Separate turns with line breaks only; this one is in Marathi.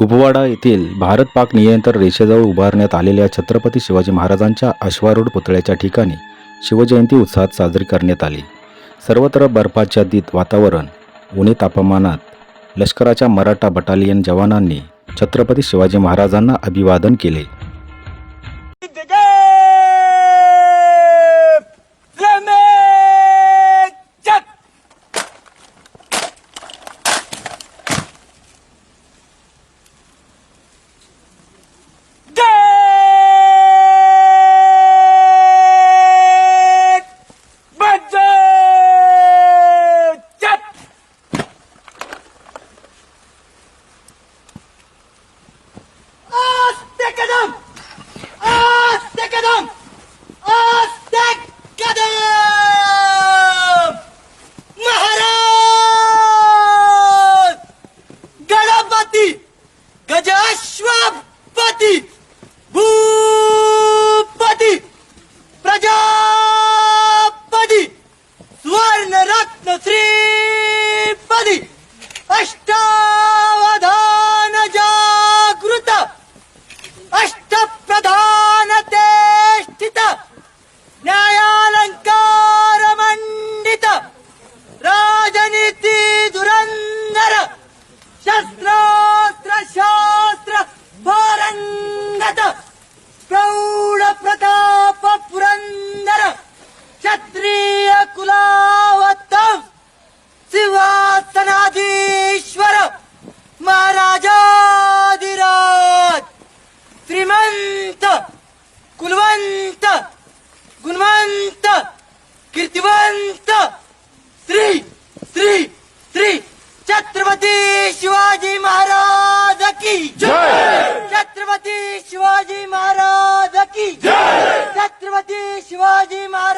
कुपवाडा येथील भारत पाक नियंत्रण रेषेजवळ उभारण्यात आलेल्या छत्रपती शिवाजी महाराजांच्या अश्वारूढ पुतळ्याच्या ठिकाणी शिवजयंती उत्साहात साजरी करण्यात आली. सर्वत्र बर्फाच्छादित वातावरण उणे तापमानात लष्कराच्या मराठा बटालियन जवानांनी छत्रपती शिवाजी महाराजांना अभिवादन केले.
adam! कुलवंत कुलवंत गुणवंत कीर्तिवंत श्री श्री श्री छत्रपती शिवाजी महाराज की छत्रपती शिवाजी महाराज की छत्रपती शिवाजी महाराज